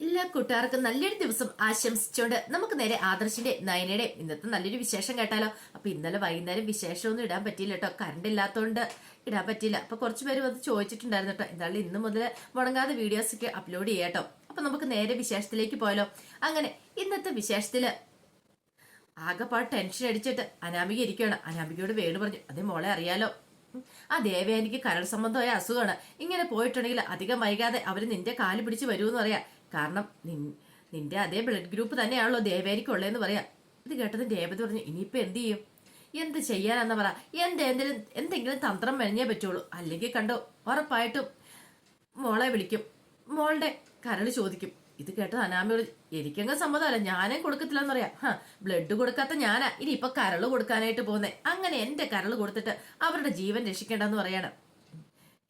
എല്ലാ കൂട്ടുകാർക്കും നല്ലൊരു ദിവസം ആശംസിച്ചുകൊണ്ട് നമുക്ക് നേരെ ആദർശിന്റെ നയനയുടെ ഇന്നത്തെ നല്ലൊരു വിശേഷം കേട്ടാലോ? അപ്പൊ ഇന്നലെ വൈകുന്നേരം വിശേഷമൊന്നും ഇടാൻ പറ്റിയില്ല കേട്ടോ. കറണ്ട് ഇല്ലാത്തതുകൊണ്ട് ഇടാൻ പറ്റിയില്ല. അപ്പൊ കുറച്ച് പേര് വന്ന് ചോദിച്ചിട്ടുണ്ടായിരുന്നു കേട്ടോ. എന്തായാലും ഇന്ന് മുതൽ മുടങ്ങാതെ വീഡിയോസ് ഒക്കെ അപ്ലോഡ് ചെയ്യാട്ടോ അപ്പൊ നമുക്ക് നേരെ വിശേഷത്തിലേക്ക് പോയാലോ? അങ്ങനെ ഇന്നത്തെ വിശേഷത്തിൽ ആകെപ്പാട് ടെൻഷൻ അടിച്ചിട്ട് അനാമിക ഇരിക്കുകയാണ് അനാമികയോട് വേണു പറഞ്ഞു അതേ മോളെ അറിയാലോ. ആ ദേവയാനിക്ക് കരൾ സംബന്ധമായ അസുഖമാണ്. ഇങ്ങനെ പോയിട്ടുണ്ടെങ്കിൽ അധികം വൈകാതെ അവർ നിന്റെ കാൽ പിടിച്ച് വരുമെന്ന് പറയാം. കാരണം നിന്റെ അതേ ബ്ലഡ് ഗ്രൂപ്പ് തന്നെയാണല്ലോ ദേവേരിക്കുള്ളതെന്ന് പറയാം. ഇത് കേട്ടത് ദേവത പറഞ്ഞു ഇനിയിപ്പോ എന്ത് ചെയ്യും? എന്ത് ചെയ്യാനെന്ന് പറ. എന്റെ എന്തെങ്കിലും എന്തെങ്കിലും തന്ത്രം മെനഞ്ഞേ പറ്റുള്ളൂ. അല്ലെങ്കിൽ കണ്ടോ ഉറപ്പായിട്ടും മോളെ വിളിക്കും. മോളുടെ കരൾ ചോദിക്കും. ഇത് കേട്ടത് അനാമയോട് എനിക്കങ്ങ് സമ്മതമല്ല. ഞാനേ കൊടുക്കത്തില്ലെന്ന് പറയാം. ഹാ ബ്ലഡ് കൊടുക്കാത്ത ഞാനാ. ഇനി ഇപ്പൊ കരൾ കൊടുക്കാനായിട്ട് പോകുന്നേ. അങ്ങനെ എന്റെ കരൾ കൊടുത്തിട്ട് അവരുടെ ജീവൻ രക്ഷിക്കേണ്ടെന്ന് പറയാണ്.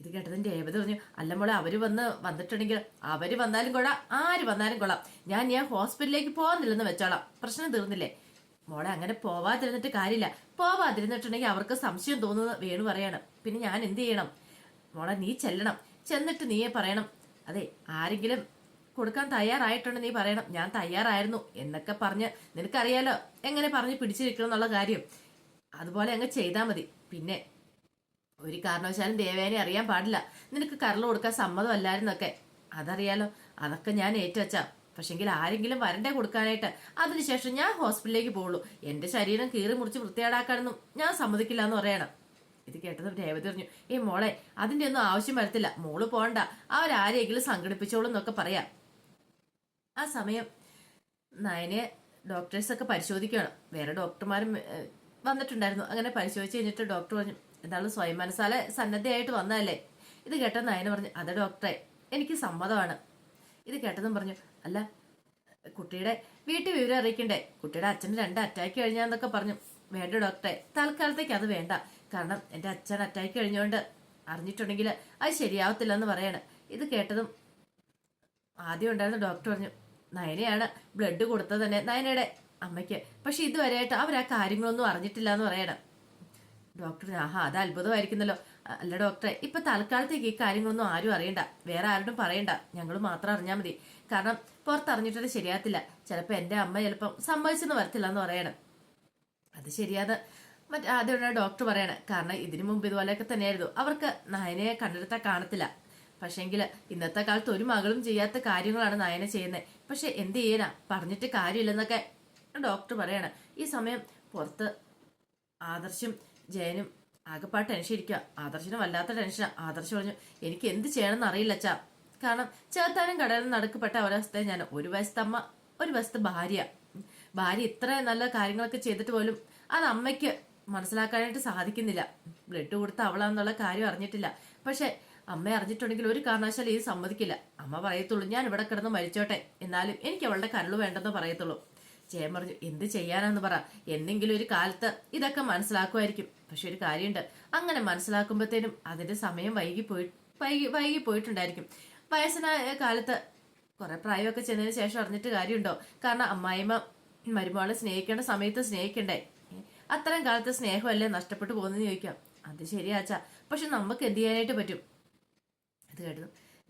ഇത് കേട്ടതിന്റെ ഏവത പറഞ്ഞു അല്ല മോളെ അവർ വന്ന് വന്നിട്ടുണ്ടെങ്കിൽ അവർ വന്നാലും കൊള്ളാം ആര് വന്നാലും കൊള്ളാം. ഞാൻ ഞാൻ ഹോസ്പിറ്റലിലേക്ക് പോകുന്നില്ലെന്ന് വെച്ചോളാം. പ്രശ്നം തീർന്നില്ലേ? മോളെ അങ്ങനെ പോവാതിരുന്നിട്ട് കാര്യമില്ല. പോവാതിരുന്നിട്ടുണ്ടെങ്കിൽ അവർക്ക് സംശയം തോന്നുന്നത് വേണു പറയാണ്. പിന്നെ ഞാൻ എന്ത് ചെയ്യണം? മോളെ നീ ചെല്ലണം. ചെന്നിട്ട് നീയെ പറയണം. അതെ ആരെങ്കിലും കൊടുക്കാൻ തയ്യാറായിട്ടുണ്ട് നീ പറയണം. ഞാൻ തയ്യാറായിരുന്നു എന്നൊക്കെ പറഞ്ഞ് നിനക്കറിയാലോ എങ്ങനെ പറഞ്ഞ് പിടിച്ചിരിക്കണം എന്നുള്ള കാര്യം. അതുപോലെ അങ്ങ് ചെയ്താൽ മതി. പിന്നെ ഒരു കാരണവശാലും ദേവേനെ അറിയാൻ പാടില്ല. നിനക്ക് കരൾ കൊടുക്കാൻ സമ്മതമല്ലായിരുന്നൊക്കെ. അതറിയാലോ അതൊക്കെ ഞാൻ ഏറ്റുവച്ചാ. പക്ഷെങ്കിൽ ആരെങ്കിലും വരണ്ടേ കൊടുക്കാനായിട്ട്. അതിനുശേഷം ഞാൻ ഹോസ്പിറ്റലിലേക്ക് പോകുള്ളൂ. എന്റെ ശരീരം കീറി മുറിച്ച് വൃത്തിയാടാക്കാനൊന്നും ഞാൻ സമ്മതിക്കില്ല എന്ന് പറയണം. ഇത് കേട്ടതും രേവതി പറഞ്ഞു ഏ മോളെ അതിന്റെ ഒന്നും ആവശ്യം വരത്തില്ല. മോൾ പോണ്ട. അവരാരെങ്കിലും സംഘടിപ്പിച്ചോളൂ എന്നൊക്കെ പറയാം. ആ സമയം നയനെ ഡോക്ടേഴ്സൊക്കെ പരിശോധിക്കുകയാണ്. വേറെ ഡോക്ടർമാരും വന്നിട്ടുണ്ടായിരുന്നു. അങ്ങനെ പരിശോധിച്ച് കഴിഞ്ഞിട്ട് ഡോക്ടർ പറഞ്ഞു എന്തായാലും സ്വയം മനസ്സാലെ സന്നദ്ധയായിട്ട് വന്നതല്ലേ? ഇത് കേട്ട നയന പറഞ്ഞു അതെ ഡോക്ടറെ എനിക്ക് സമ്മതമാണ്. ഇത് കേട്ടതും പറഞ്ഞു അല്ല കുട്ടിയുടെ വീട്ടിൽ വിവരം അറിയിക്കണ്ടേ? കുട്ടിയുടെ അച്ഛന് രണ്ട് അറ്റാക്ക് കഴിഞ്ഞാന്നൊക്കെ പറഞ്ഞു. വേണ്ട ഡോക്ടറെ തൽക്കാലത്തേക്ക് അത് വേണ്ട. കാരണം എന്റെ അച്ഛൻ അറ്റാക്ക് കഴിഞ്ഞുകൊണ്ട് അറിഞ്ഞിട്ടുണ്ടെങ്കിൽ അത് ശരിയാവത്തില്ല എന്ന് പറയാണ്. ഇത് കേട്ടതും ആദ്യം ഉണ്ടായിരുന്ന ഡോക്ടർ പറഞ്ഞു നയനയാണ് ബ്ലഡ് കൊടുത്തത് തന്നെ നയനയുടെ അമ്മയ്ക്ക്. പക്ഷെ ഇതുവരെയായിട്ട് അവർ ആ കാര്യങ്ങളൊന്നും അറിഞ്ഞിട്ടില്ല എന്ന് പറയണം. ഡോക്ടർ ആഹാ അത് അത്ഭുതമായിരിക്കുന്നല്ലോ. അല്ല ഡോക്ടറെ ഇപ്പൊ തൽക്കാലത്തേക്ക് ഈ കാര്യങ്ങളൊന്നും ആരും അറിയണ്ട. വേറെ ആരോടും പറയണ്ട. ഞങ്ങൾ മാത്രം അറിഞ്ഞാൽ മതി. കാരണം പുറത്തറിഞ്ഞിട്ടത് ശരിയാത്തില്ല ചിലപ്പോ എന്റെ അമ്മ ചിലപ്പം സമ്മതിച്ചെന്ന് വരത്തില്ല എന്ന് പറയണം. അത് ശരിയാതെ മറ്റേ ആദ്യമാണ് ഡോക്ടർ പറയണേ. കാരണം ഇതിനു മുമ്പ് ഇതുപോലെയൊക്കെ തന്നെയായിരുന്നു. അവർക്ക് നയനയെ കണ്ടെടുത്താൽ കാണത്തില്ല. പക്ഷെങ്കിൽ ഇന്നത്തെ കാലത്ത് ഒരു മകളും ചെയ്യാത്ത കാര്യങ്ങളാണ് നയന ചെയ്യുന്നത് പക്ഷെ എന്ത് ചെയ്യാനാ? പറഞ്ഞിട്ട് കാര്യമില്ലെന്നൊക്കെ ഡോക്ടർ പറയണേ. ഈ സമയം പുറത്ത് ആദർശും ജയനും ആകെപ്പാട് ടെൻഷൻ ഇരിക്കുക ആദർശിന് വല്ലാത്ത ടെൻഷൻ ആദർശ് പറഞ്ഞു എനിക്ക് എന്ത് ചെയ്യണമെന്ന് അറിയില്ല അച്ഛാ. കാരണം ചേർത്താനും കടലിൽ നടുക്കപ്പെട്ട ഒരവസ്ഥയെ ഞാൻ ഒരു വയസ്സത്തെ അമ്മ ഒരു വശത്തെ ഭാര്യ ഭാര്യ ഇത്ര നല്ല കാര്യങ്ങളൊക്കെ ചെയ്തിട്ട് പോലും അത് അമ്മയ്ക്ക് മനസ്സിലാക്കാനായിട്ട് സാധിക്കുന്നില്ല. ബ്ലഡ് കൊടുത്ത അവളാന്നുള്ള കാര്യം അറിഞ്ഞിട്ടില്ല. പക്ഷെ അമ്മ അറിഞ്ഞിട്ടുണ്ടെങ്കിൽ ഒരു കാരണവശാലും ഇത് സമ്മതിക്കില്ല. അമ്മ പറയത്തുള്ളൂ ഞാൻ ഇവിടെ കിടന്ന് മരിച്ചോട്ടെ. എന്നാലും എനിക്ക് അവളുടെ കരൾ വേണ്ടെന്ന് പറയത്തുള്ളൂ. ജയൻ പറഞ്ഞു എന്ത് ചെയ്യാനാന്ന് പറ. എന്തെങ്കിലും ഒരു കാലത്ത് ഇതൊക്കെ മനസ്സിലാക്കുമായിരിക്കും. പക്ഷെ ഒരു കാര്യമുണ്ട്. അങ്ങനെ മനസ്സിലാക്കുമ്പോഴത്തേനും അതിന്റെ സമയം വൈകി പോയി വൈകി വൈകി പോയിട്ടുണ്ടായിരിക്കും. വയസ്സനായ കാലത്ത് കുറെ പ്രായമൊക്കെ ചെന്നതിന് ശേഷം അറിഞ്ഞിട്ട് കാര്യമുണ്ടോ? കാരണം അമ്മായിമ്മ മരുമോളെ സ്നേഹിക്കേണ്ട സമയത്ത് സ്നേഹിക്കണ്ടേ? അത്തരം കാലത്തെ സ്നേഹമല്ലേ നഷ്ടപ്പെട്ടു പോകുന്നെന്ന് ചോദിക്കാം. അത് ശരിയാച്ച പക്ഷെ നമുക്ക് എന്ത് ചെയ്യാനായിട്ട് പറ്റും? അത് കേട്ടു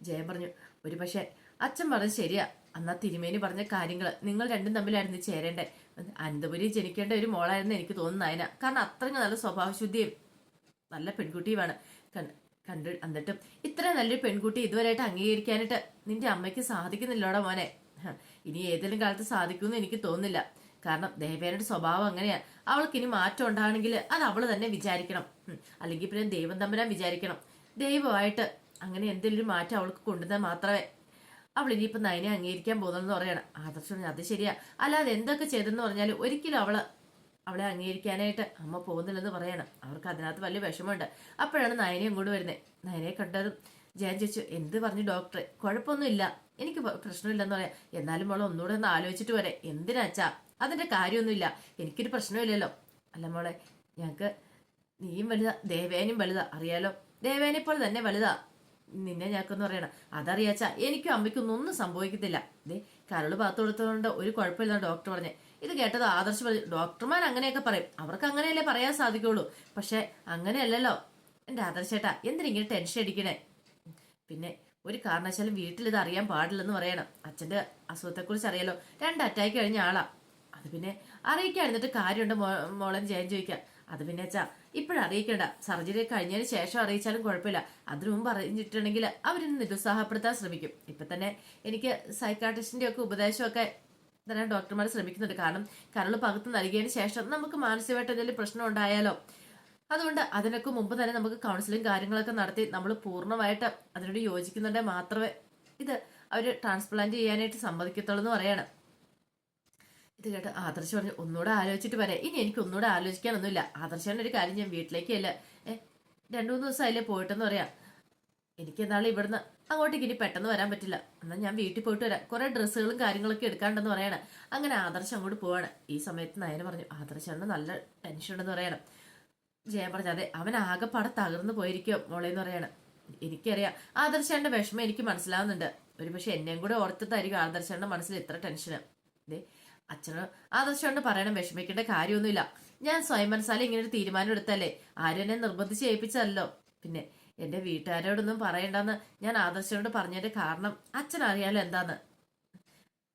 ജയം പറഞ്ഞു ഒരു പക്ഷേ അച്ഛൻ പറഞ്ഞു ശരിയാ. അന്നാ തിരുമേനി പറഞ്ഞ കാര്യങ്ങൾ നിങ്ങൾ രണ്ടും തമ്മിലായിരുന്നു ചേരേണ്ടേ? അനന്തപുരി ജനിക്കേണ്ട ഒരു മോളായിരുന്നു എനിക്ക് തോന്നുന്നു അതിന കാരണം അത്രയും നല്ല സ്വഭാവശുദ്ധിയും നല്ല പെൺകുട്ടിയുമാണ്. കണ്ടു എന്നിട്ടും ഇത്ര നല്ലൊരു പെൺകുട്ടി ഇതുവരെയായിട്ട് അംഗീകരിക്കാനായിട്ട് നിന്റെ അമ്മയ്ക്ക് സാധിക്കുന്നില്ലോടാ മോനെ. ഇനി ഏതെങ്കിലും കാലത്ത് സാധിക്കുമെന്ന് എനിക്ക് തോന്നുന്നില്ല. കാരണം ദേവേനയുടെ സ്വഭാവം അങ്ങനെയാണ് അവൾക്ക് ഇനി മാറ്റം ഉണ്ടാകണമെങ്കിൽ അത് അവൾ തന്നെ വിചാരിക്കണം. അല്ലെങ്കിൽ പിന്നെ ദൈവം തമ്പുരാൻ വിചാരിക്കണം. ദൈവമായിട്ട് അങ്ങനെ എന്തെങ്കിലും മാറ്റം അവൾക്ക് കൊണ്ടുവന്നാൽ മാത്രമേ അവൾ ഇനിയിപ്പോൾ നയനെ അംഗീകരിക്കാൻ പോകുന്നതെന്ന് പറയണം. ആദർശം അത് ശരിയാ. അല്ലാതെ എന്തൊക്കെ ചെയ്തെന്ന് പറഞ്ഞാൽ ഒരിക്കലും അവൾ അവളെ അംഗീകരിക്കാനായിട്ട് അമ്മ പോകുന്നില്ലെന്ന് പറയണം. അവർക്ക് അതിനകത്ത് വലിയ വിഷമമുണ്ട്. അപ്പോഴാണ് നയനെ ഇങ്ങോട്ട് വരുന്നത് നയനെ കണ്ടതും ജയൻ ചോദിച്ചു എന്ത് പറഞ്ഞു ഡോക്ടറെ? കുഴപ്പമൊന്നുമില്ല. എനിക്ക് പ്രശ്നമില്ലെന്ന് പറയാം. എന്നാലും മോളെ ഒന്നുകൂടെ ഒന്ന് ആലോചിച്ചിട്ട് വരെ. എന്തിനാച്ചാ? അതിന്റെ കാര്യമൊന്നുമില്ല. എനിക്കൊരു പ്രശ്നമില്ലല്ലോ. അല്ല മോളെ ഞങ്ങക്ക് നീയും വലുതാ. ദേവേനും വലുതാ. അറിയാലോ? ദേവേനെ പോലെ തന്നെ വലുതാ. നിന്നെ ഞാക്കൊന്ന് പറയണം. അതറിയാച്ച എനിക്കും അമ്മയ്ക്കൊന്നും ഒന്നും സംഭവിക്കത്തില്ല. ദേ കരൾ പാത്തു കൊടുത്തതുകൊണ്ട് ഒരു കുഴപ്പമില്ലെന്ന് ഡോക്ടർ പറഞ്ഞേ. ഇത് കേട്ടത് ആദർശ് പറഞ്ഞു ഡോക്ടർമാർ അങ്ങനെയൊക്കെ പറയും. അവർക്ക് അങ്ങനെയല്ലേ പറയാൻ സാധിക്കുള്ളൂ. പക്ഷെ അങ്ങനെയല്ലല്ലോ. എന്റെ ആദർശേട്ടാ എന്തിനിങ്ങനെ ടെൻഷൻ അടിക്കണേ? പിന്നെ ഒരു കാരണവശാലും വീട്ടിൽ ഇത് അറിയാൻ പാടില്ലെന്ന് പറയണം. അച്ഛന്റെ അസുഖത്തെക്കുറിച്ച് അറിയാലോ. രണ്ട് അറ്റാക്ക് കഴിഞ്ഞ ആളാ. അത് പിന്നെ അറിയിക്കാൻ എന്നിട്ട് കാര്യമുണ്ട് മോളെ ജയം ചോദിക്കാം. അത് പിന്നെ അച്ഛാ ഇപ്പോഴും അറിയിക്കണ്ട. സർജറി കഴിഞ്ഞതിന് ശേഷം അറിയിച്ചാലും കുഴപ്പമില്ല. അതിനു മുമ്പ് അറിഞ്ഞിട്ടുണ്ടെങ്കിൽ അവരിന്ന് നിരുത്സാഹപ്പെടുത്താൻ ശ്രമിക്കും. ഇപ്പൊ തന്നെ എനിക്ക് സൈക്കാട്രിസ്റ്റിന്റെ ഒക്കെ ഉപദേശമൊക്കെ തരാൻ ഡോക്ടർമാർ ശ്രമിക്കുന്നുണ്ട്. കാരണം കരൾ പകുത്ത് നൽകിയതിന് ശേഷം നമുക്ക് മാനസികമായിട്ട് എന്തെങ്കിലും പ്രശ്നം ഉണ്ടായാലോ? അതുകൊണ്ട് അതിനൊക്കെ മുമ്പ് തന്നെ നമുക്ക് കൗൺസിലിംഗ് കാര്യങ്ങളൊക്കെ നടത്തി നമ്മൾ പൂർണമായിട്ട് അതിനോട് യോജിക്കുന്നുണ്ടെങ്കിൽ മാത്രമേ ഇത് അവർ ട്രാൻസ്പ്ലാന്റ് ചെയ്യാനായിട്ട് സമ്മതിക്കത്തുള്ളൂ എന്ന് പറയാണ്. ഇത് കേട്ട് ആദർശ് പറഞ്ഞു ഒന്നുകൂടെ ആലോചിച്ചിട്ട് വരാം. ഇനി എനിക്ക് ഒന്നുകൂടെ ആലോചിക്കാനൊന്നുമില്ല. ആദർശാണ് ഒരു കാര്യം ഞാൻ വീട്ടിലേക്ക് അല്ല ഏ രണ്ടു മൂന്ന് ദിവസം അതിലേ പോയിട്ടെന്ന് പറയാം. എനിക്ക് എന്നാളും ഇവിടുന്ന് അങ്ങോട്ടേക്ക് ഇനി പെട്ടെന്ന് വരാൻ പറ്റില്ല. എന്നാൽ ഞാൻ വീട്ടിൽ പോയിട്ട് വരാം. കുറെ ഡ്രസ്സുകളും കാര്യങ്ങളൊക്കെ എടുക്കാണ്ടെന്ന് പറയണം. അങ്ങനെ ആദർശം അങ്ങോട്ട് പോവാണ്. ഈ സമയത്ത് നയന പറഞ്ഞു ആദർശാണ് നല്ല ടെൻഷൻ ഉണ്ടെന്ന് പറയണം. ജയൻ പറഞ്ഞു അതെ അവൻ ആകെപ്പാടെ തകർന്നു പോയിരിക്കും മോളെ എന്ന് പറയണം. എനിക്കറിയാം. ആദർശാന്റെ വിഷമം എനിക്ക് മനസ്സിലാവുന്നുണ്ട്. ഒരു പക്ഷെ എന്നെയും കൂടെ ഓർത്തിട്ടായിരിക്കും ആദർശാന്റെ മനസ്സിൽ ഇത്ര ടെൻഷന് ദേ അച്ഛന് ആദർശോണ്ട് പറയണം വിഷമിക്കേണ്ട കാര്യമൊന്നുമില്ല. ഞാൻ സ്വയം മനസ്സാലെ ഇങ്ങനെ ഒരു തീരുമാനം എടുത്തല്ലേ? ആരും എന്നെ നിർബന്ധിച്ച് ഏൽപ്പിച്ചല്ലോ പിന്നെ എന്റെ വീട്ടുകാരോടൊന്നും പറയണ്ടെന്ന് ഞാൻ ആദർശനോട് പറഞ്ഞതിന്റെ കാരണം അച്ഛൻ അറിയാലോ എന്താന്ന്?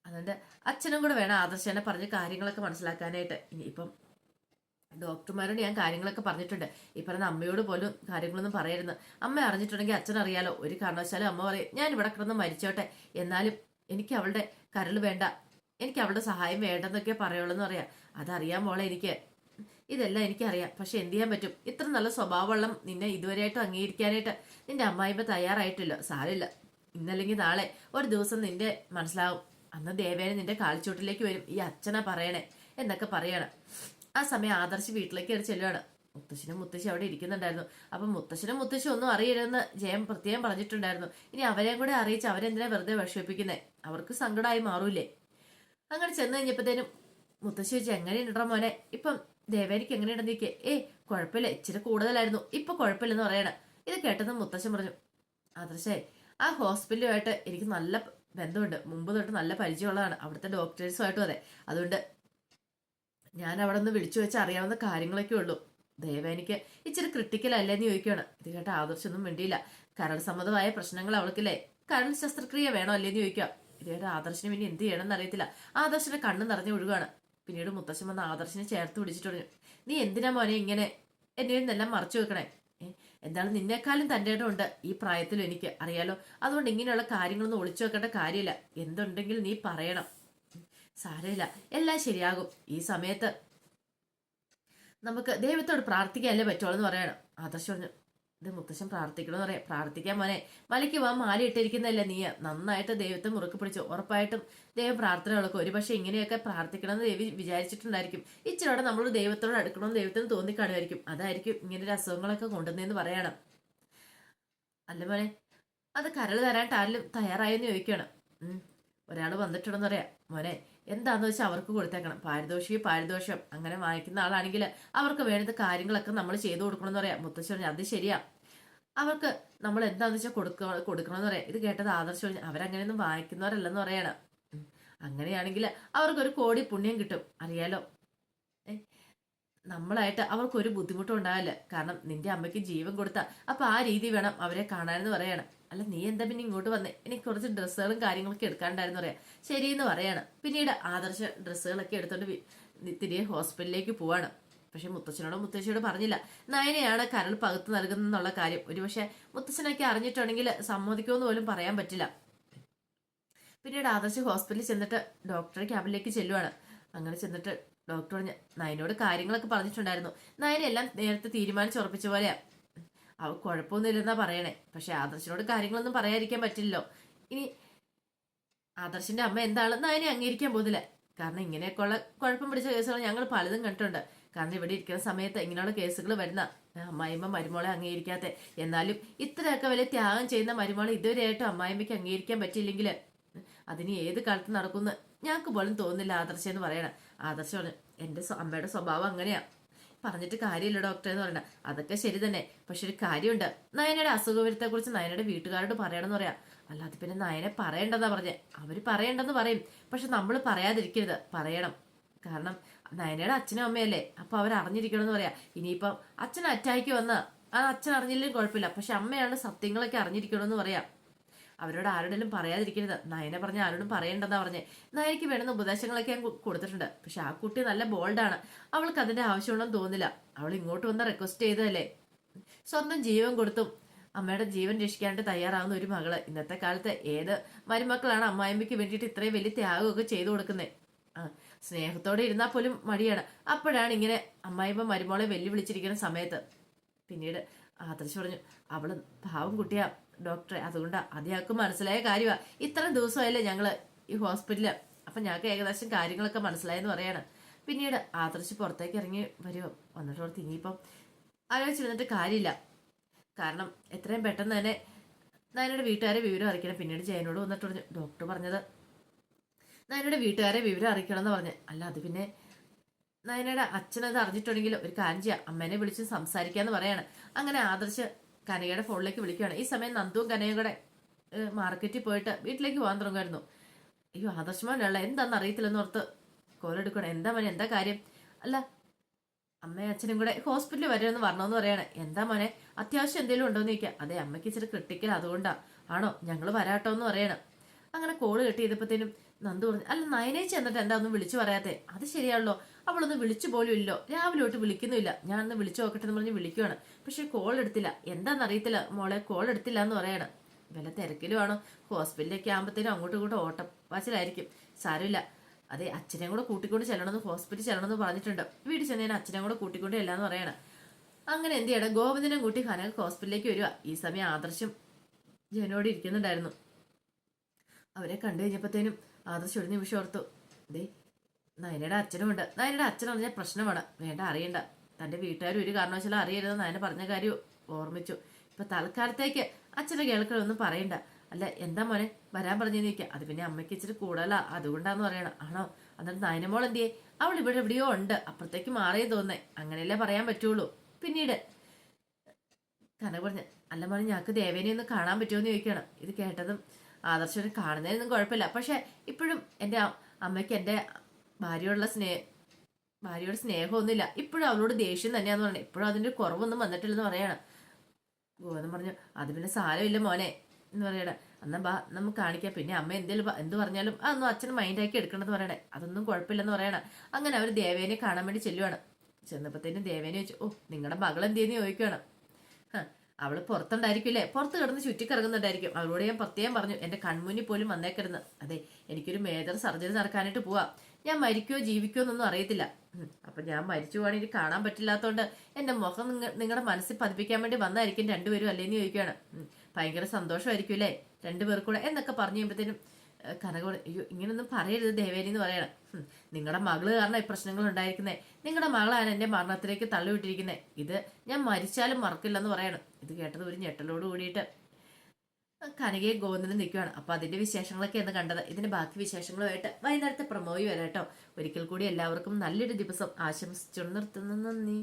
അതുകൊണ്ട് അച്ഛനും കൂടെ വേണം ആദർശനെ പറഞ്ഞ് കാര്യങ്ങളൊക്കെ മനസ്സിലാക്കാനായിട്ട്. ഇനിയിപ്പം ഡോക്ടർമാരോട് ഞാൻ കാര്യങ്ങളൊക്കെ പറഞ്ഞിട്ടുണ്ട്. ഈ പറഞ്ഞ അമ്മയോട് പോലും കാര്യങ്ങളൊന്നും പറയരുത്. അമ്മ അറിഞ്ഞിട്ടുണ്ടെങ്കിൽ അച്ഛൻ അറിയാലോ ഒരു കാരണവശാലും അമ്മ പറയും ഞാൻ ഇവിടെ കിടന്ന് മരിച്ചോട്ടെ. എന്നാലും എനിക്ക് അവളുടെ കരൾ വേണ്ട. എനിക്ക് അവളുടെ സഹായം വേണ്ടെന്നൊക്കെ പറയുള്ളൂ എന്ന് പറയാം. അതറിയാൻ മോളെ എനിക്ക്. ഇതെല്ലാം എനിക്കറിയാം. പക്ഷെ എന്ത് ചെയ്യാൻ പറ്റും? ഇത്ര നല്ല സ്വഭാവമുള്ള നിന്നെ ഇതുവരെയായിട്ടും അംഗീകരിക്കാനായിട്ട് നിന്റെ അമ്മായിമ്മ തയ്യാറായിട്ടില്ല. സാരമില്ല. ഇന്നല്ലെങ്കിൽ നാളെ ഒരു ദിവസം നിന്റെ മനസ്സിലാവും. അന്ന് ദേവേനെ നിന്റെ കാളിച്ചോട്ടിലേക്ക് വരും. ഈ അച്ഛനാ പറയണേ എന്നൊക്കെ പറയണം. ആ സമയം ആദർശ് വീട്ടിലേക്ക് കയറി ചെല്ലുവാണ്. മുത്തശ്ശനും മുത്തശ്ശി അവിടെ ഇരിക്കുന്നുണ്ടായിരുന്നു. അപ്പം മുത്തശ്ശനും മുത്തശ്ശി ഒന്നും അറിയരുതെന്ന് ജയം പ്രത്യേകം പറഞ്ഞിട്ടുണ്ടായിരുന്നു. ഇനി അവരെയും കൂടെ അറിയിച്ച് അവരെന്തിനാ വെറുതെ വിഷമിപ്പിക്കുന്നേ? അവർക്ക് സങ്കടമായി മാറൂലേ അങ്ങനെ ചെന്ന് കഴിഞ്ഞപ്പോഴത്തേനും മുത്തശ്ശി വെച്ച് എങ്ങനെയുണ്ടോ മോനെ? ഇപ്പം ദേവേനിക്ക് എങ്ങനെയുണ്ടെന്ന് ഏയ് ഏ കുഴപ്പമില്ല. ഇച്ചിരി കൂടുതലായിരുന്നു. ഇപ്പൊ കുഴപ്പമില്ലെന്ന് പറയണ. ഇത് കേട്ടെന്ന് മുത്തശ്ശൻ പറഞ്ഞു ആദർശേ ആ ഹോസ്പിറ്റലുമായിട്ട് എനിക്ക് നല്ല ബന്ധമുണ്ട്. മുമ്പ് തൊട്ട് നല്ല പരിചയമുള്ളതാണ്. അവിടുത്തെ ഡോക്ടേഴ്സുമായിട്ടും അതെ. അതുകൊണ്ട് ഞാൻ അവിടെ നിന്ന് വിളിച്ചു വെച്ച് അറിയാവുന്ന കാര്യങ്ങളൊക്കെ ഉള്ളൂ. ദേവേനിക്ക് ഇച്ചിരി ക്രിട്ടിക്കൽ അല്ലേന്ന് ചോദിക്കുകയാണ്. ഇത് കേട്ട ആദർശൊന്നും വേണ്ടിയില്ല കരൾ സംബന്ധമായ പ്രശ്നങ്ങൾ അവൾക്കില്ലേ? കരൾ ശസ്ത്രക്രിയ വേണോ അല്ലേന്ന് ചോദിക്കാം ഇത് ആദർശിനെ ഇനി എന്ത് ചെയ്യണമെന്ന് അറിയത്തില്ല. ആദർശിന്റെ കണ്ണ് നിറഞ്ഞു ഒഴുകാണ്. പിന്നീട് മുത്തശ്ശൻ വന്ന് ആദർശിനെ ചേർത്ത് പിടിച്ചിട്ട് പറഞ്ഞു നീ എന്തിനാ മോനെ ഇങ്ങനെ? എന്നെ എല്ലാം മറച്ചു വെക്കണേ. എന്താണ് നിന്നെക്കാളും തന്റെ ഉണ്ട് ഈ പ്രായത്തിലും എനിക്ക്. അറിയാലോ അതുകൊണ്ട് ഇങ്ങനെയുള്ള കാര്യങ്ങളൊന്നും ഒളിച്ചു വെക്കേണ്ട കാര്യമില്ല. എന്തുണ്ടെങ്കിലും നീ പറയണം. സാരമില്ല എല്ലാം ശരിയാകും. ഈ സമയത്ത് നമുക്ക് ദൈവത്തോട് പ്രാർത്ഥിക്കാനല്ലേ പറ്റുള്ളൂ എന്ന് പറയണം. ആദർശ് പറഞ്ഞു ഇത് മുത്തശ്ശൻ പ്രാർത്ഥിക്കണമെന്ന് പറയാം. പ്രാർത്ഥിക്കാൻ മോനെ മലയ്ക്ക് വാ മാല ഇട്ടിരിക്കുന്നതല്ലേ നീ നന്നായിട്ട് ദൈവത്തെ മുറുക്ക് പിടിച്ചു ഉറപ്പായിട്ടും ദൈവം പ്രാർത്ഥനകളൊക്കെ ഒരുപക്ഷെ ഇങ്ങനെയൊക്കെ പ്രാർത്ഥിക്കണമെന്ന് ദേവി വിചാരിച്ചിട്ടുണ്ടായിരിക്കും. ഇച്ചിരിയോടെ നമ്മൾ ദൈവത്തോട് അടുക്കണമെന്ന് ദൈവത്തിന് തോന്നിക്കാണുമായിരിക്കും. അതായിരിക്കും ഇങ്ങനെ ഒരു അസുഖങ്ങളൊക്കെ കൊണ്ടുവന്നതെന്ന് പറയണം. അല്ല മോനെ അത് കരൾ തരാൻ ആരിലും തയ്യാറായെന്ന് ചോദിക്കണം ഒരാൾ വന്നിട്ടുണ്ടെന്ന് പറയാം. മോനെ എന്താന്ന് വെച്ചാൽ അവർക്ക് കൊടുത്തേക്കണം. പാരിതോഷികം പാരിതോഷം. അങ്ങനെ വാങ്ങിക്കുന്ന ആളാണെങ്കിൽ അവർക്ക് വേണ്ടുന്ന കാര്യങ്ങളൊക്കെ നമ്മൾ ചെയ്തു കൊടുക്കണമെന്ന് പറയാം. മുത്തശ്ശി പറഞ്ഞു അത് ശരിയാ. അവർക്ക് നമ്മൾ എന്താണെന്ന് വെച്ചാൽ കൊടുക്ക കൊടുക്കണമെന്ന് പറയാം. ഇത് കേട്ടത് ആദർശം പറഞ്ഞു അവരങ്ങനെയൊന്നും വാങ്ങിക്കുന്നവരല്ലെന്ന് പറയണം. അങ്ങനെയാണെങ്കിൽ അവർക്കൊരു കോടി പുണ്യം കിട്ടും. അറിയാലോ. നമ്മളായിട്ട് അവർക്കൊരു ബുദ്ധിമുട്ടും ഉണ്ടാവില്ല. കാരണം നിന്റെ അമ്മയ്ക്ക് ജീവൻ കൊടുത്ത അപ്പൊ ആ രീതി വേണം അവരെ കാണാനെന്ന് പറയണം. അല്ല നീ എന്താ പിന്നെ ഇങ്ങോട്ട് വന്നേ? എനിക്ക് കുറച്ച് ഡ്രസ്സുകളും കാര്യങ്ങളൊക്കെ എടുക്കാണ്ടായിരുന്നു പറയാം. എന്ന് പറയാണ്. പിന്നീട് ആദർശ ഡ്രസ്സുകളൊക്കെ എടുത്തോണ്ട് തിരികെ ഹോസ്പിറ്റലിലേക്ക് പോവാണ്. പക്ഷെ മുത്തച്ഛനോട് മുത്തശ്ശിയോട് പറഞ്ഞില്ല. നയനയാണ് കരൾ പകുത്ത് നൽകുന്നുള്ള കാര്യം. ഒരുപക്ഷെ മുത്തച്ഛനൊക്കെ അറിഞ്ഞിട്ടുണ്ടെങ്കിൽ സമ്മതിക്കുമെന്ന് പോലും പറയാൻ പറ്റില്ല. പിന്നീട് ആദർശ് ഹോസ്പിറ്റലിൽ ചെന്നിട്ട് ഡോക്ടറെ ക്യാബിലേക്ക് ചെല്ലുവാണ്. അങ്ങനെ ചെന്നിട്ട് ഡോക്ടർ പറഞ്ഞ നയനോട് കാര്യങ്ങളൊക്കെ പറഞ്ഞിട്ടുണ്ടായിരുന്നു. നയനെല്ലാം നേരത്തെ തീരുമാനിച്ചുറപ്പിച്ച പോലെയാ. അവ കുഴപ്പമൊന്നുമില്ലെന്നാ പറയണേ. പക്ഷെ ആദർശിനോട് കാര്യങ്ങളൊന്നും പറയാതിരിക്കാൻ പറ്റില്ലല്ലോ. ഇനി ആദർശിന്റെ അമ്മ എന്താണെന്ന് അതിനെ അംഗീകരിക്കാൻ പോകുന്നില്ല. കാരണം ഇങ്ങനെയൊക്കെയുള്ള കുഴപ്പം പിടിച്ച കേസുകൾ ഞങ്ങൾ പലതും കണ്ടിട്ടുണ്ട്. കാരണം ഇവിടെ ഇരിക്കുന്ന സമയത്ത് ഇങ്ങനെയുള്ള കേസുകൾ വരുന്ന അമ്മായിമ്മ മരുമോളെ അംഗീകരിക്കാത്ത എന്നാലും ഇത്രയൊക്കെ വലിയ ത്യാഗം ചെയ്യുന്ന മരുമോളെ ഇതുവരെയായിട്ടും അമ്മായിമ്മയ്ക്ക് അംഗീകരിക്കാൻ പറ്റിയില്ലെങ്കിൽ അതിന് ഏത് കാലത്ത് നടക്കുമെന്ന് ഞങ്ങൾക്ക് പോലും തോന്നുന്നില്ല ആദർശം എന്ന് പറയണം. ആദർശം എന്റെ അമ്മയുടെ സ്വഭാവം അങ്ങനെയാ. പറഞ്ഞിട്ട് കാര്യമില്ല ഡോക്ടർ എന്ന് പറയണ അതൊക്കെ ശരി തന്നെ. പക്ഷെ ഒരു കാര്യമുണ്ട്. നയനയുടെ അസുഖവിരത്തെ കുറിച്ച് നയനയുടെ വീട്ടുകാരോട് പറയണമെന്ന് പറയാം. അല്ലാതെ പിന്നെ നയനെ പറയണ്ടെന്നാ പറഞ്ഞേ. അവർ പറയണ്ടെന്ന് പറയും. പക്ഷെ നമ്മൾ പറയാതിരിക്കരുത്. പറയണം. കാരണം നയനയുടെ അച്ഛനും അമ്മയല്ലേ? അപ്പൊ അവർ അറിഞ്ഞിരിക്കണം എന്ന് പറയാ. ഇനിയിപ്പം അച്ഛൻ അറ്റാക്ക് വന്ന് ആ അച്ഛൻ അറിഞ്ഞില്ലെങ്കിലും കുഴപ്പമില്ല. പക്ഷെ അമ്മയാണ് സത്യങ്ങളൊക്കെ അറിഞ്ഞിരിക്കണമെന്ന് പറയാം. അവരോട് ആരോടെങ്കിലും പറയാതിരിക്കരുത്. നയനെ പറഞ്ഞ ആരോടും പറയണ്ടെന്നാ പറഞ്ഞ്. നയനയ്ക്ക് വേണ്ടുന്ന ഉപദേശങ്ങളൊക്കെ ഞാൻ കൊടുത്തിട്ടുണ്ട്. പക്ഷെ ആ കുട്ടി നല്ല ബോൾഡാണ്. അവൾക്ക് അതിന്റെ ആവശ്യമുണ്ടെന്ന് തോന്നില്ല അവൾ ഇങ്ങോട്ട് വന്ന് റിക്വസ്റ്റ് ചെയ്തതല്ലേ? സ്വന്തം ജീവൻ കൊടുത്തും അമ്മയുടെ ജീവൻ രക്ഷിക്കാനായിട്ട് തയ്യാറാവുന്ന ഒരു മകൾ. ഇന്നത്തെ കാലത്ത് ഏത് മരുമക്കളാണ് അമ്മായിമ്മയ്ക്ക് വേണ്ടിയിട്ട് ഇത്രയും വലിയ ത്യാഗമൊക്കെ ചെയ്തു കൊടുക്കുന്നത് ആ സ്നേഹത്തോടെ ഇരുന്നാൽ പോലും മടിയാണ്. അപ്പോഴാണ് ഇങ്ങനെ അമ്മായിമ്മ മരുമോളെ വെല്ലുവിളിച്ചിരിക്കുന്ന സമയത്ത്. പിന്നീട് ആദർശ് പറഞ്ഞു അവൾ പാവം കുട്ടിയാ. ഡോക്ടറെ. അതുകൊണ്ട് അദ്ദേഹം മനസ്സിലായ കാര്യമാണ് ഇത്ര ദിവസമായല്ലേ ഞങ്ങൾ ഈ ഹോസ്പിറ്റലിൽ. അപ്പൊ ഞങ്ങൾക്ക് ഏകദേശം കാര്യങ്ങളൊക്കെ മനസ്സിലായെന്ന് പറയാണ്. പിന്നീട് ആദർശ് പുറത്തേക്ക് ഇറങ്ങി വരുമോ വന്നിട്ട് ഓർത്ത് ഇനിയിപ്പം ആലോചിച്ചിരുന്നിട്ട് കാര്യമില്ല. കാരണം എത്രയും പെട്ടെന്ന് തന്നെ നയനയുടെ വീട്ടുകാരെ വിവരം അറിയിക്കണം. പിന്നീട് ജയനോട് വന്നിട്ട് പറഞ്ഞു ഡോക്ടർ പറഞ്ഞത് നയനയുടെ വീട്ടുകാരെ വിവരം അറിയിക്കണം എന്ന് പറഞ്ഞു. അല്ല അത് പിന്നെ നയനയുടെ അച്ഛനത് അറിഞ്ഞിട്ടുണ്ടെങ്കിൽ ഒരു കാര്യം ചെയ്യാം. അമ്മേനെ വിളിച്ച് സംസാരിക്കാന്ന് പറയാണ്. അങ്ങനെ ആദർശ് കനകയുടെ ഫോണിലേക്ക് വിളിക്കുകയാണ്. ഈ സമയം നന്ദുവും കനകയും കൂടെ ഏഹ്, മാർക്കറ്റിൽ പോയിട്ട് വീട്ടിലേക്ക് പോകാൻ തുടങ്ങുമായിരുന്നു. അയ്യോ ആദർശമാനുള്ള എന്താണെന്ന് അറിയത്തില്ലെന്ന് ഓർത്ത് കോലെടുക്കണം എന്താ മോനെ എന്താ കാര്യം? അല്ല അമ്മയും അച്ഛനും കൂടെ ഹോസ്പിറ്റലിൽ വരുമെന്ന് പറഞ്ഞോന്ന് പറയാണ്. എന്താ മോനെ അത്യാവശ്യം എന്തെങ്കിലും ഉണ്ടോ എന്ന് ചോദിക്കാം. അതെ അമ്മയ്ക്ക് ഇച്ചിരി ക്രിട്ടിക്കൽ അതുകൊണ്ടാ. ആണോ ഞങ്ങൾ വരാട്ടോ എന്ന് പറയണം. അങ്ങനെ കോൾ കെട്ടി ചെയ്തപ്പോഴത്തേനും നന്ദു പറഞ്ഞു അല്ല നയനേച്ചി എന്നിട്ട് എന്താ ഒന്നും വിളിച്ചു പറയാത്തെ? അത് ശരിയാണല്ലോ. അവളൊന്നും വിളിച്ചു പോലും ഇല്ലോ. രാവിലെ തൊട്ട് വിളിക്കുന്നില്ല ഞാൻ ഒന്ന് വിളിച്ചു നോക്കട്ടെ എന്ന് പറഞ്ഞ് വിളിക്കുവാണ്. പക്ഷെ കോൾ എടുത്തില്ല. എന്താണെന്ന് അറിയത്തില്ല. മോളെ കോൾ എടുത്തില്ല എന്ന് പറയണം. വല്ല തിരക്കിലുമാണോ ഹോസ്പിറ്റലിലേക്ക് ആകുമ്പോഴത്തേനും അങ്ങോട്ടും ഇങ്ങോട്ടും ഓട്ടപ്പാച്ചിലായിരിക്കും സാരമില്ല. അതെ അച്ഛനെയും കൂടെ കൂട്ടിക്കൊണ്ട് ചെല്ലണമെന്ന് ഹോസ്പിറ്റലിൽ ചെല്ലണമെന്ന് പറഞ്ഞിട്ടുണ്ട്. വീട്ടിൽ ചെന്നതിന് അച്ഛനെയും കൂടെ കൂട്ടിക്കൊണ്ട് ചെല്ലാന്ന് പറയണം. അങ്ങനെ എന്ത് ചെയ്യണം? ഗോവിന്ദനും കൂട്ടി ഹനക ഹോസ്പിറ്റലിലേക്ക് വരിക ഈ സമയം ആദർശം ജനോട് ഇരിക്കുന്നുണ്ടായിരുന്നു. അവരെ കണ്ടു കഴിഞ്ഞപ്പോഴത്തേനും ആദർശം ഒരു നിമിഷം ഓർത്തു ദേ നയനയുടെ അച്ഛനുമുണ്ട്. നയനയുടെ അച്ഛൻ പറഞ്ഞ പ്രശ്നമാണ്. വേണ്ട അറിയണ്ട. തന്റെ വീട്ടുകാർ ഒരു കാരണവശാലും അറിയരുത് നയന പറഞ്ഞ കാര്യം ഓർമ്മിച്ചു. ഇപ്പൊ തൽക്കാലത്തേക്ക് അച്ഛനെ കേൾക്കലൊന്നും പറയണ്ട. അല്ല എന്താ മോനെ? വരാൻ പറഞ്ഞു നിൽക്കുക അത് പിന്നെ അമ്മയ്ക്ക് ഇച്ചിരി കൂടുതലാ. അതുകൊണ്ടാന്ന് പറയണം. ആണോ? എന്നിട്ട് നയനമോൾ എന്തിയേ? അവൾ ഇവിടെ എവിടെയോ ഉണ്ട്. അപ്പുറത്തേക്ക് മാറിയേ തോന്നേ അങ്ങനെയല്ലേ പറയാൻ പറ്റുള്ളൂ. പിന്നീട് കനക പറഞ്ഞ അല്ല മോനെ ഞങ്ങൾക്ക് ദേവേനെ ഒന്ന് കാണാൻ പറ്റുമോ എന്ന് ചോദിക്കണം ഇത് കേട്ടതും ആദർശന് കാണുന്നതിനൊന്നും കുഴപ്പമില്ല. പക്ഷെ ഇപ്പോഴും എന്റെ അമ്മയ്ക്ക് എന്റെ ഭാര്യയോടുള്ള സ്നേഹ ഭാര്യയോട് സ്നേഹമൊന്നുമില്ല. ഇപ്പോഴും അവളോട് ദേഷ്യം തന്നെയാന്ന് പറഞ്ഞു. ഇപ്പോഴും അതിന്റെ കുറവൊന്നും വന്നിട്ടില്ലെന്ന് പറയണം. ഗോതം പറഞ്ഞു അത് പിന്നെ സാരമില്ല മോനെ എന്ന് പറയണേ. എന്നാ ബാ നമുക്ക് കാണിക്കാം. പിന്നെ അമ്മ എന്തേലും എന്ത് പറഞ്ഞാലും അതൊന്നും അച്ഛൻ മൈൻഡാക്കി എടുക്കണമെന്ന് പറയണേ. അതൊന്നും കുഴപ്പമില്ലെന്ന് പറയണം. അങ്ങനെ അവർ ദേവേനെ കാണാൻ വേണ്ടി ചെല്ലുവാണ്. ചെന്നപ്പോഴത്തേനും ദേവേനെ ചോദിച്ചു ഓ നിങ്ങളുടെ മകൾ എന്തേന്ന് ചോദിക്കുകയാണ് പുറത്തുണ്ടായിരിക്കും പുറത്തുണ്ടായിരിക്കില്ലേ പുറത്ത് കിടന്ന് ചുറ്റിക്കറങ്ങുന്നുണ്ടായിരിക്കും. അവളോട് ഞാൻ പ്രത്യേകം പറഞ്ഞു എന്റെ കൺമുന്നിൽ പോലും വന്നേക്കരുന്ന് അതെ എനിക്കൊരു മേജർ സർജറി നടക്കാനായിട്ട് പോവാ. ഞാൻ മരിക്കോ ജീവിക്കോ എന്നൊന്നും അറിയത്തില്ല. അപ്പൊ ഞാൻ മരിച്ചു പോവാണെങ്കിൽ കാണാൻ പറ്റില്ലാത്തതുകൊണ്ട് എന്റെ മുഖം നിങ്ങളുടെ മനസ്സിൽ പതിപ്പിക്കാൻ വേണ്ടി വന്നായിരിക്കും രണ്ടുപേരും അല്ലേന്ന് ചോദിക്കുകയാണ് ഭയങ്കര സന്തോഷമായിരിക്കും അല്ലേ രണ്ടുപേർക്കൂടെ കൂടെ എന്നൊക്കെ പറഞ്ഞു കഴിയുമ്പോഴത്തേനും കനക അയ്യോ ഇങ്ങനൊന്നും പറയരുത് ദേവേലി എന്ന് പറയണം. നിങ്ങളുടെ മകൾ കാരണം ഈ പ്രശ്നങ്ങൾ ഉണ്ടായിരിക്കുന്നത് നിങ്ങളുടെ മകളാണ് എന്റെ മരണത്തിലേക്ക് തള്ളിവിട്ടിരിക്കുന്നത് ഇത് ഞാൻ മരിച്ചാലും മറക്കില്ലെന്ന് പറയണം. ഇത് കേട്ടത് ഒരു ഞെട്ടലോട് കൂടിയിട്ട് കനകയെ ഗോവിന്ദനും നിൽക്കുകയാണ് അപ്പോൾ അതിന്റെ വിശേഷങ്ങളൊക്കെ എന്ന് കണ്ടത്. ഇതിന്റെ ബാക്കി വിശേഷങ്ങളുമായിട്ട് വൈകുന്നേരത്തെ പ്രമോയി വരാട്ടോ. ഒരിക്കൽ കൂടി എല്ലാവർക്കും നല്ലൊരു ദിവസം ആശംസിച്ചു നിർത്തുന്നു. നന്ദി.